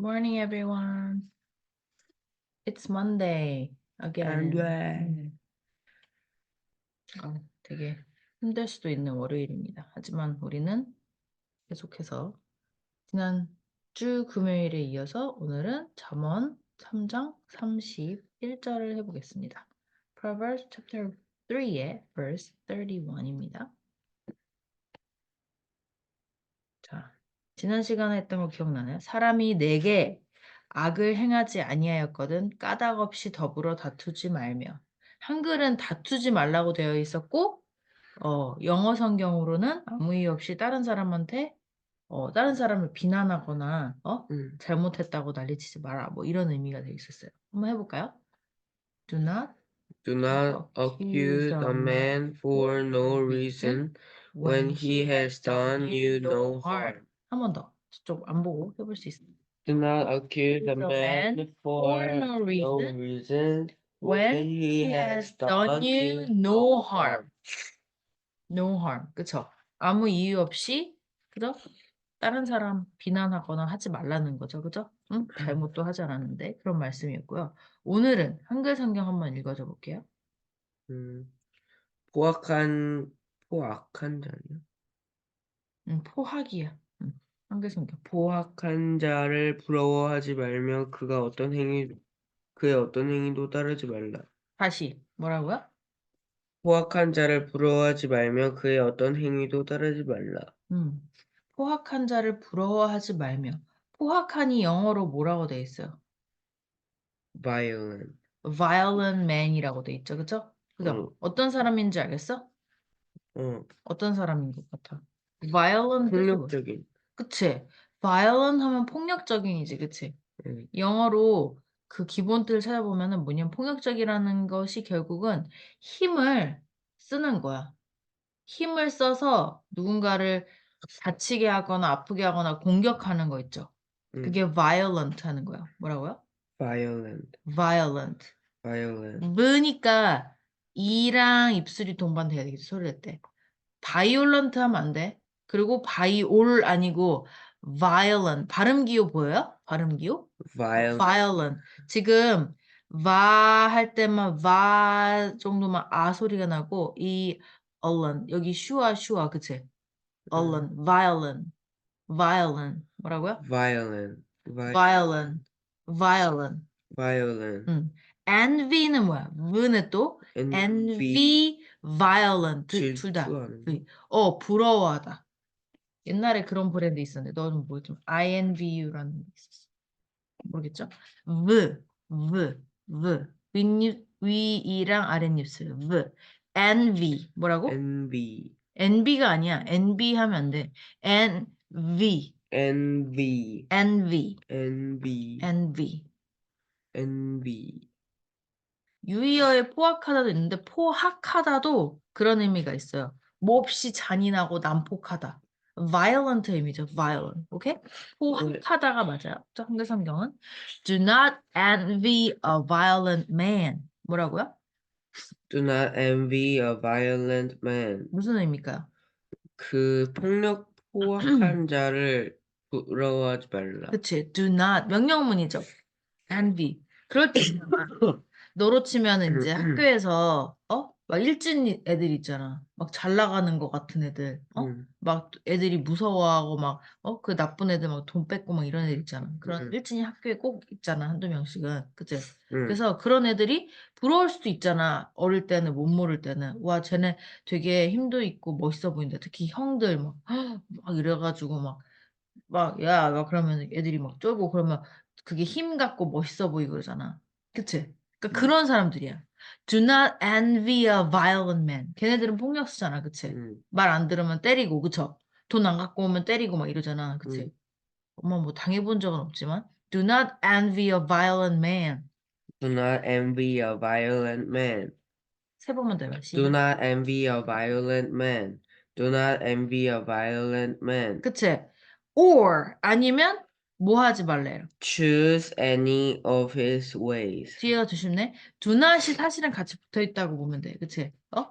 Morning, everyone. It's Monday again. 음. 어, 되게 힘들 수도 있는 월요일입니다. 하지만 우리는 계속해서 지난 주 금요일에 이어서 오늘은 잠언 3장 31절을 해보겠습니다. Proverbs chapter 3의 verse 31입니다. 자, 지난 시간에 했던 거 기억나나요? 사람이 내게 악을 행하지 아니하였거든 까닭 없이 더불어 다투지 말며 한글은 다투지 말라고 되어 있었고 어, 영어 성경으로는 아무 이유 없이 다른 사람한테 어, 다른 사람을 비난하거나 어? 음. 잘못했다고 난리치지 마라 뭐 이런 의미가 되어 있었어요. 한번 해볼까요? Do not Do not accuse a man for no reason when he has done you no harm. 한 번 더. 좀안 보고 해볼 수 있어요. Do not accuse a man for no no reason reason when he has done you no harm. No harm. 그쵸? 아무 이유 없이 그죠? 다른 사람 비난하거나 하지 말라는 거죠. 그죠? 응? 잘못도 하지 않았는데 그런 말씀이었고요. 오늘은 한글 성경 한번 읽어줘 볼게요. 음, 포악한 포악한 자냐? 응, 포학이야. 포학. 포악한 자를 부러워하지 말며 그가 어떤 행위 그의 어떤 행위도 따르지 말라. 다시 뭐라고요? 포악한 자를 부러워하지 말며 그의 어떤 행위도 따르지 말라. 음, 포학한 자를 부러워하지 말며 포학한이 영어로 뭐라고 돼 있어요? violent. violent man이라고 돼 있죠, 그죠? 그죠? 응. 어떤 사람인지 알겠어? 어, 어떤 사람인 것 같아? violent? 폭력적인. 그치? violent 하면 폭력적인이지, 그치? 응. 영어로 그 기본틀 찾아보면은 뭐냐면 폭력적이라는 것이 결국은 힘을 쓰는 거야. 힘을 써서 누군가를 다치게 하거나 아프게 하거나 공격하는 거 있죠. 응. 그게 violent 하는 거야. 뭐라고요? violent. violent. violent. 무니까 이랑 입술이 동반돼야 되겠지, 소리 낼 때. violent 하면 안 돼. 그리고 viol 아니고 violent. 발음 기호 보여요? 발음 기호? violent. violent. 지금 va 할 때만 va 정도만 아 소리가 나고 이 allen 여기 슈아 슈아 그치? allen violent violent 뭐라고요? violent. vi- violent violent violent. 음. envy는 뭐야? v는 또 envy. envy violent 둘다 질투하는 거. 어 부러워하다 옛날에 그런 브랜드 있었는데 너는 뭐좀 INVU라는 게 있었어 모르겠죠? v v v 윗입 위이랑 아랫입술 v envy 뭐라고? envy. envy가 아니야 envy 하면 안돼 envy envy. envy envy. envy envy. 유의어에 포악하다도 있는데 포학하다도 그런 의미가 있어요. 몹시 잔인하고 난폭하다. Violent 의미죠. violent. 오케이? 포학하다가 맞아요. 자, 한글 성경은 do not envy a violent man. 뭐라고요? Do not envy a violent man. 무슨 의미일까요? 그 폭력 포악한 자를 부러워하지 말라. 그치? do not 명령문이죠. envy. 그럴 때 있잖아. 너로 치면 이제 학교에서 어? 막 일진 애들 있잖아. 막 잘 나가는 것 같은 애들. 어? 음, 막 애들이 무서워하고 막 어 그 나쁜 애들 막 돈 뺏고 막 이런 애들 있잖아. 그런 음. 일진이 학교에 꼭 있잖아. 한두 명씩은. 그치? 음, 그래서 그런 애들이 부러울 수도 있잖아. 어릴 때는 못 모를 때는. 와, 쟤네 되게 힘도 있고 멋있어 보인다. 특히 형들 막, 막 이래가지고 막, 막, 야, 막 그러면 애들이 막 쫄고 그러면 그게 힘 갖고 멋있어 보이고 그러잖아. 그치? 그러니까 음. 그런 사람들이야. Do not envy a violent man. 걔네들은 폭력 쓰잖아. 그치? 음, 말안 들으면 때리고, 그쵸? 돈 안 갖고 오면 때리고 막 이러잖아. 그치? 음. 엄마 뭐 당해본 적은 없지만. Do not envy a violent man. Do not envy a violent man. 세 번만 더 해봐. Do 시작. not envy a violent man. Do not envy a violent man. 그치? or 아니면 뭐 하지 말래요. Choose any of his ways. 뒤에가 조심네. do not이 사실은 같이 붙어 있다고 보면 돼. 그치? 어?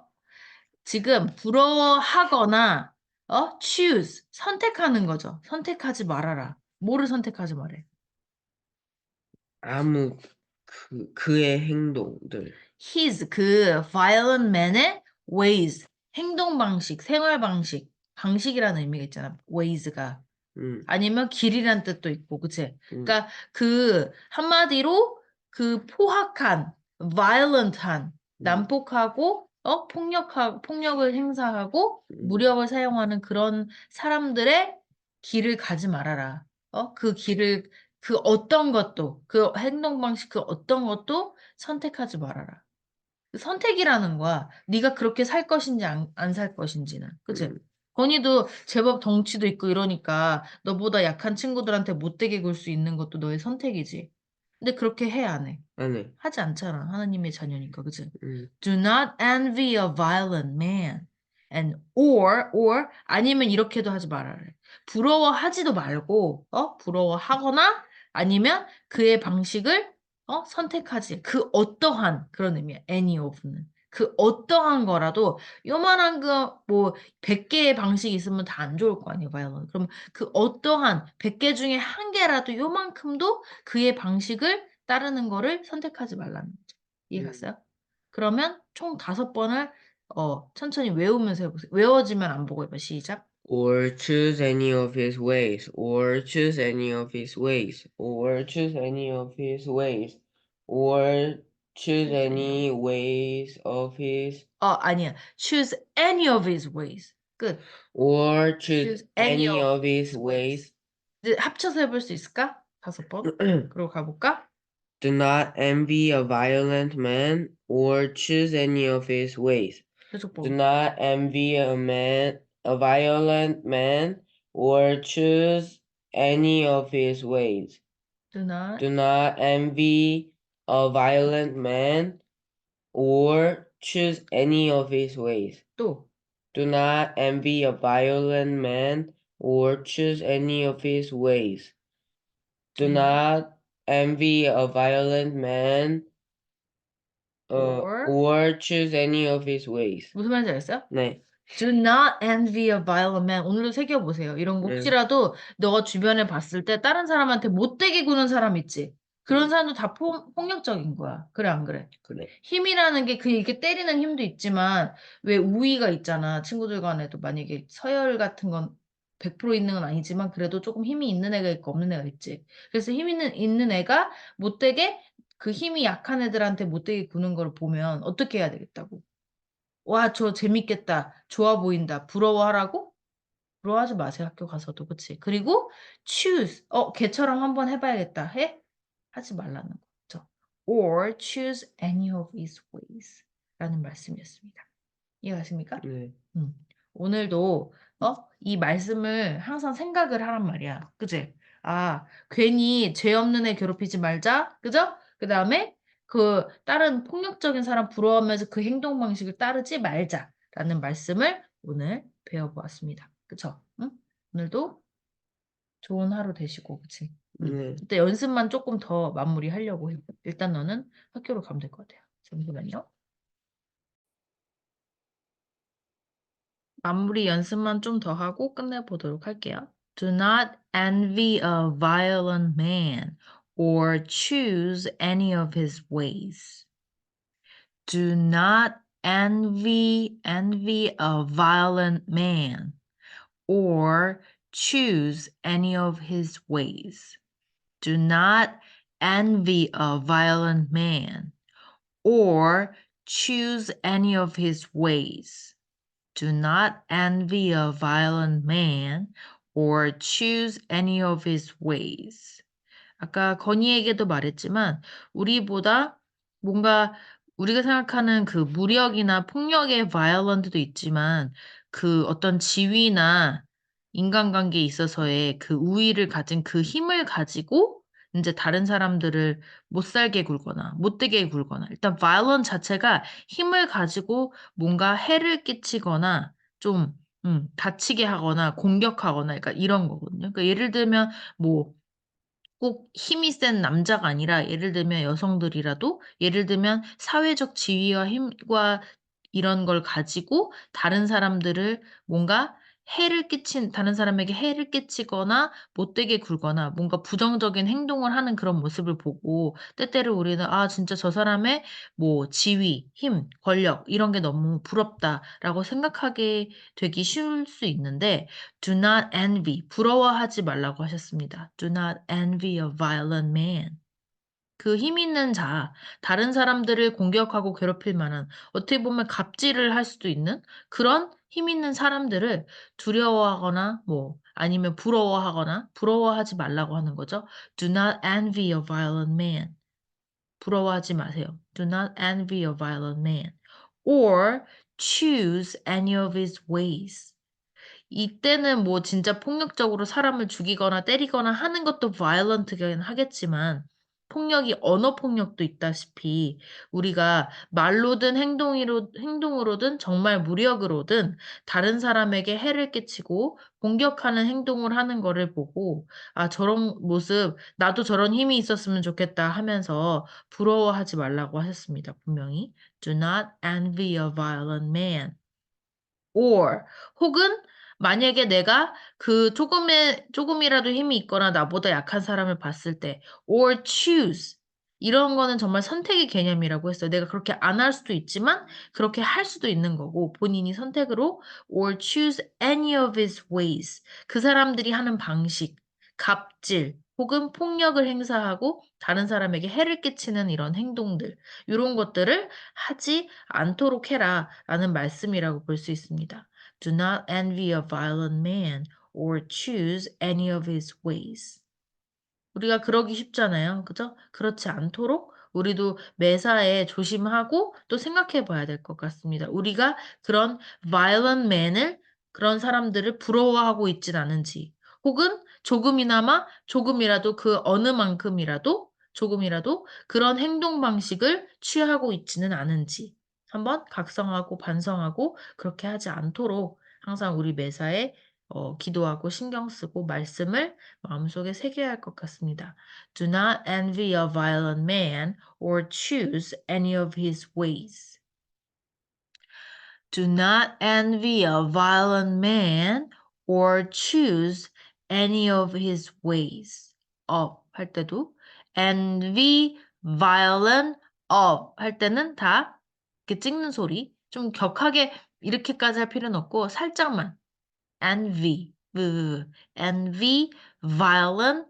지금 부러워하거나 어? choose 선택하는 거죠. 선택하지 말아라. 뭐를 선택하지 말해? 아무 그 그의 행동들. his 그 violent man의 ways 행동 방식, 생활 방식, 방식이라는 의미가 있잖아. ways가 음. 아니면 길이란 뜻도 있고, 그치? 음. 그러니까 그 한마디로 그 포악한, violent한, 음. 난폭하고 어 폭력하 폭력을 행사하고 음. 무력을 사용하는 그런 사람들의 길을 가지 말아라. 어 그 길을 그 어떤 것도 그 행동 방식 그 어떤 것도 선택하지 말아라. 그 선택이라는 거야. 네가 그렇게 살 것인지 안 살 것인지는. 그치? 음. 건이도 제법 덩치도 있고 이러니까 너보다 약한 친구들한테 못되게 굴 수 있는 것도 너의 선택이지. 근데 그렇게 해 안 해? 안 해. 하지 않잖아. 하나님의 자녀니까. 그치? 음. Do not envy a violent man. And or or 아니면 이렇게도 하지 말아라. 부러워하지도 말고 어 부러워하거나 아니면 그의 방식을 어 선택하지. 그 어떠한 그런 의미야. any of는. 그 어떠한 거라도 요만한 그뭐 100개의 방식이 있으면 다 안 좋을 거 아니에요, violent. 그럼 그 어떠한 100개 중에 한 개라도 요만큼도 그의 방식을 따르는 거를 선택하지 말라는 거죠. 이해 음. 갔어요? 그러면 총 다섯 번을 어 천천히 외우면서 해 보세요. 외워지면 안 보고 해 봐. 시작. Or choose any of his ways. Or choose any of his ways. Or choose any of his ways. Or choose any ways of his. 어 아니야. choose any of his ways. 끝. Or choose Choose any any of of his ways. 이제 합쳐서 해 볼 수 있을까? 다섯 번. 그리고 가 볼까? Do not envy a violent man or choose any of his ways. 계속 Do 보고. not envy a man, a violent man, or choose any of his ways. Do not Do not envy a violent man, or choose any of his ways. 또 Do not envy a violent man, or choose any of his ways. Do Do not envy a violent man, uh, Or? or choose any of his ways. 무슨 말인지 알겠어요? 네. Do not envy a violent man. 오늘도 새겨 보세요. 이런 거 네. 혹시라도 너가 주변에 봤을 때 다른 사람한테 못되게 구는 사람 있지. 그런 음. 사람도 다 폭, 폭력적인 거야. 그래 안 그래? 그래. 힘이라는 게 그 이렇게 때리는 힘도 있지만 왜 우위가 있잖아. 친구들 간에도 만약에 서열 같은 건 100% 있는 건 아니지만 그래도 조금 힘이 있는 애가 있고 없는 애가 있지. 그래서 힘 있는, 있는 애가 못되게 그 힘이 약한 애들한테 못되게 구는 걸 보면 어떻게 해야 되겠다고. 와, 저 재밌겠다. 좋아 보인다. 부러워하라고? 부러워하지 마세요. 학교 가서도. 그치? 그리고 choose. 어, 걔처럼 한번 해봐야겠다. 해? 하지 말라는 거죠. or choose any of his ways 라는 말씀이었습니다. 이해가십니까? 네. 음. 오늘도 어? 이 말씀을 항상 생각을 하란 말이야. 그지? 아, 괜히 죄 없는 애 괴롭히지 말자. 그죠? 그 다음에 그 다른 폭력적인 사람 부러워하면서 그 행동 방식을 따르지 말자라는 말씀을 오늘 배워보았습니다. 그쵸? 응? 오늘도 좋은 하루 되시고, 그치? 응. 네. 이때 연습만 조금 더 마무리하려고 해. 일단 너는 학교로 가면 될 것 같아요. 잠시만요. 마무리 연습만 좀 더 하고 끝내보도록 할게요. Do not envy a violent man or choose any of his ways. Do not envy envy a violent man or choose any of his ways. Do not envy a violent man or choose any of his ways. Do not envy a violent man or choose any of his ways. 아까 건희에게도 말했지만 우리보다 뭔가 우리가 생각하는 그 무력이나 폭력의 violent도 있지만 그 어떤 지위나 인간관계에 있어서의 그 우위를 가진 그 힘을 가지고 이제 다른 사람들을 못 살게 굴거나 못되게 굴거나 일단 violent 자체가 힘을 가지고 뭔가 해를 끼치거나 좀 음, 다치게 하거나 공격하거나 그러니까 이런 거거든요. 그러니까 예를 들면 뭐 꼭 힘이 센 남자가 아니라 예를 들면 여성들이라도 예를 들면 사회적 지위와 힘과 이런 걸 가지고 다른 사람들을 뭔가 해를 끼친 다른 사람에게 해를 끼치거나 못되게 굴거나 뭔가 부정적인 행동을 하는 그런 모습을 보고 때때로 우리는 '아 진짜 저 사람의 뭐 지위, 힘, 권력 이런 게 너무 부럽다.'라고 생각하게 되기 쉬울 수 있는데 do not envy 부러워하지 말라고 하셨습니다. do not envy a violent man. 그 힘 있는 자, 다른 사람들을 공격하고 괴롭힐 만한 어떻게 보면 갑질을 할 수도 있는 그런 힘 있는 사람들을 두려워하거나 뭐 아니면 부러워하거나 부러워하지 말라고 하는 거죠. Do not envy a violent man. 부러워하지 마세요. Do not envy a violent man. Or choose any of his ways. 이때는 뭐 진짜 폭력적으로 사람을 죽이거나 때리거나 하는 것도 violent긴 하겠지만 폭력이 언어 폭력도 있다시피 우리가 말로든 행동으로, 행동으로든 정말 무력으로든 다른 사람에게 해를 끼치고 공격하는 행동을 하는 거를 보고 아 저런 모습 나도 저런 힘이 있었으면 좋겠다 하면서 부러워하지 말라고 하셨습니다. 분명히 Do not envy a violent man. or 혹은 만약에 내가 그 조금의 조금이라도 힘이 있거나 나보다 약한 사람을 봤을 때 or choose 이런 거는 정말 선택의 개념이라고 했어요. 내가 그렇게 안 할 수도 있지만 그렇게 할 수도 있는 거고 본인이 선택으로 or choose any of his ways 그 사람들이 하는 방식, 갑질 혹은 폭력을 행사하고 다른 사람에게 해를 끼치는 이런 행동들 요런 것들을 하지 않도록 해라라는 말씀이라고 볼 수 있습니다. Do not envy a violent man or choose any of his ways. 우리가 그러기 쉽잖아요. 그죠? 그렇지 않도록 우리도 매사에 조심하고 또 생각해 봐야 될 것 같습니다. 우리가 그런 violent man을 그런 사람들을 부러워하고 있진 않은지 혹은 조금이나마 조금이라도 그 어느 만큼이라도 조금이라도 그런 행동 방식을 취하고 있지는 않은지 한번 각성하고 반성하고 그렇게 하지 않도록 항상 우리 매사에 어, 기도하고 신경 쓰고 말씀을 마음속에 새겨야 할 것 같습니다. Do not envy a violent man or choose any of his ways. Do not envy a violent man or choose any of his ways. of 할 때도 envy, violent, of 할 때는 다 이렇게 찍는 소리 좀 격하게 이렇게까지 할 필요는 없고 살짝만 envy, envy, violent,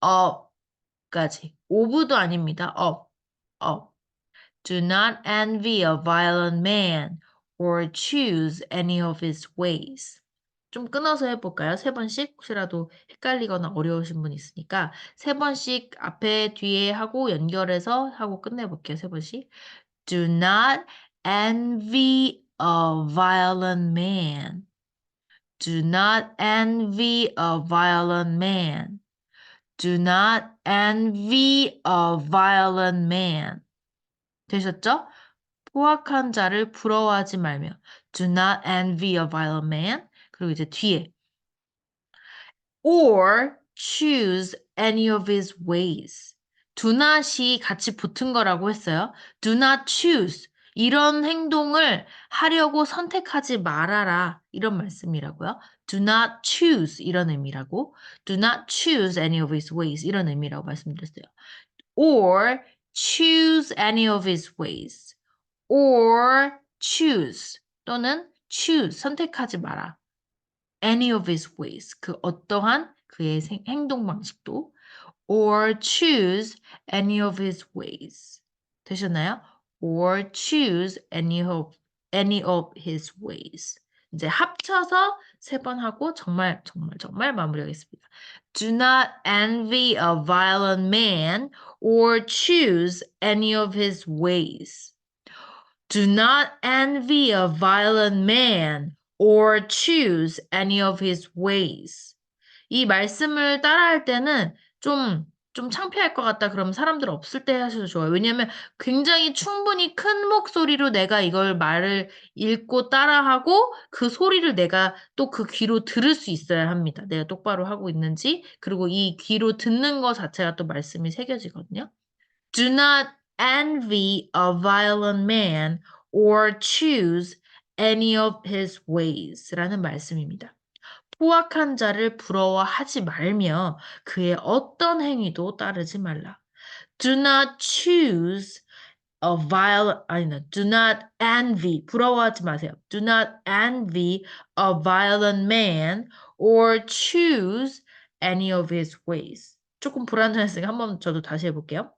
of까지. of도 아닙니다. of, of. Do not envy a violent man or choose any of his ways. 좀 끊어서 해볼까요? 세 번씩 혹시라도 헷갈리거나 어려우신 분 있으니까 세 번씩 앞에 뒤에 하고 연결해서 하고 끝내볼게요. 세 번씩. Do not envy a violent man. Do not envy a violent man. Do not envy a violent man. 되셨죠? 포악한 자를 부러워하지 말며. Do not envy a violent man. 그리고 이제 뒤에. Or choose any of his ways. Do not이 같이 붙은 거라고 했어요. Do not choose. 이런 행동을 하려고 선택하지 말아라. 이런 말씀이라고요. Do not choose 이런 의미라고. Do not choose any of his ways 이런 의미라고 말씀드렸어요. Or choose any of his ways. Or choose 또는 choose 선택하지 마라. Any of his ways 그 어떠한 그의 생- 행동 방식도 or choose any of his ways 되셨나요? or choose any of any of his ways. 이제 합쳐서 세 번 하고 정말 정말 정말 마무리하겠습니다. Do not envy a violent man or choose any of his ways. Do not envy a violent man or choose any of his ways. 이 말씀을 따라할 때는 좀, 좀 창피할 것 같다. 그러면 사람들 없을 때 하셔도 좋아요. 왜냐면 굉장히 충분히 큰 목소리로 내가 이걸 말을 읽고 따라하고 그 소리를 내가 또 그 귀로 들을 수 있어야 합니다. 내가 똑바로 하고 있는지. 그리고 이 귀로 듣는 것 자체가 또 말씀이 새겨지거든요. Do not envy a violent man or choose any of his ways 라는 말씀입니다. 후악한 자를 부러워하지 말며 그의 어떤 행위도 따르지 말라. Do not choose a vile, 아니다. Do not envy. 부러워하지 마세요. Do not envy a violent man or choose any of his ways. 조금 불안정했으니까 한번 저도 다시 해볼게요.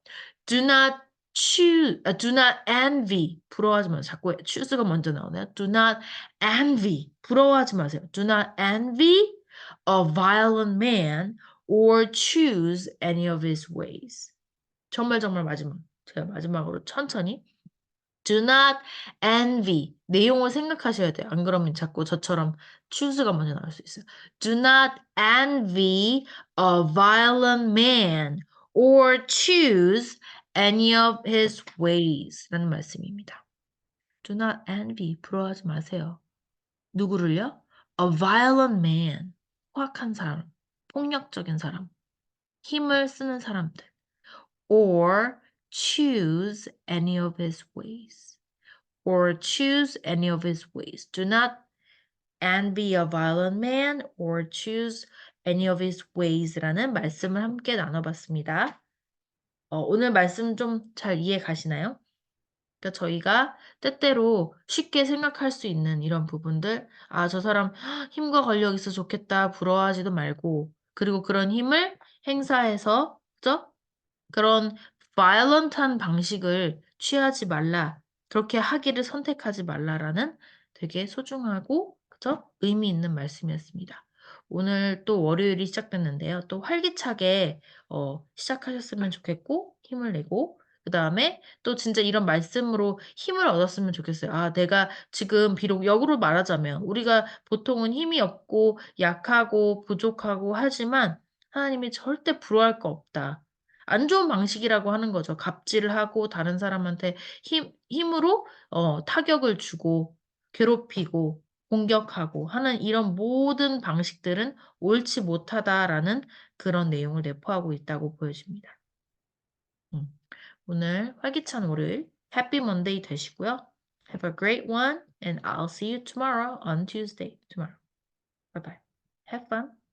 Do not choose, 아, do not envy. 부러워하지 마세요. 자꾸 choose가 먼저 나오네요. Do not envy. 부러워하지 마세요. Do not envy a violent man or choose any of his ways. 정말 정말 마지막. 제가 마지막으로 천천히. Do not envy. 내용을 생각하셔야 돼요. 안 그러면 자꾸 저처럼 choose가 먼저 나올 수 있어요. Do not envy a violent man or choose any of his ways. 라는 말씀입니다. Do not envy. 부러워하지 마세요. 누구를요? A violent man. 포악한 사람. 폭력적인 사람. 힘을 쓰는 사람들. or choose any of his ways. Or choose any of his ways. Do not envy a violent man or choose any of his ways라는 말씀을 함께 나눠봤습니다. 어, 오늘 말씀 좀 잘 이해 가시나요? 그러니까 저희가 때때로 쉽게 생각할 수 있는 이런 부분들, 아, 저 사람 힘과 권력 있어 좋겠다, 부러워하지도 말고, 그리고 그런 힘을 행사해서, 그죠? 그런 violent한 방식을 취하지 말라. 그렇게 하기를 선택하지 말라라는 되게 소중하고 그죠? 의미 있는 말씀이었습니다. 오늘 또 월요일이 시작됐는데요. 또 활기차게 어, 시작하셨으면 좋겠고 힘을 내고 그 다음에 또 진짜 이런 말씀으로 힘을 얻었으면 좋겠어요. 아, 내가 지금 비록 역으로 말하자면 우리가 보통은 힘이 없고 약하고 부족하고 하지만 하나님이 절대 부러워할 거 없다. 안 좋은 방식이라고 하는 거죠. 갑질을 하고 다른 사람한테 힘, 힘으로 어, 타격을 주고 괴롭히고 공격하고 하는 이런 모든 방식들은 옳지 못하다라는 그런 내용을 내포하고 있다고 보여집니다. 음, 오늘 활기찬 월요일 Happy Monday 되시고요. Have a great one and I'll see you tomorrow on Tuesday tomorrow. Bye bye. Have fun.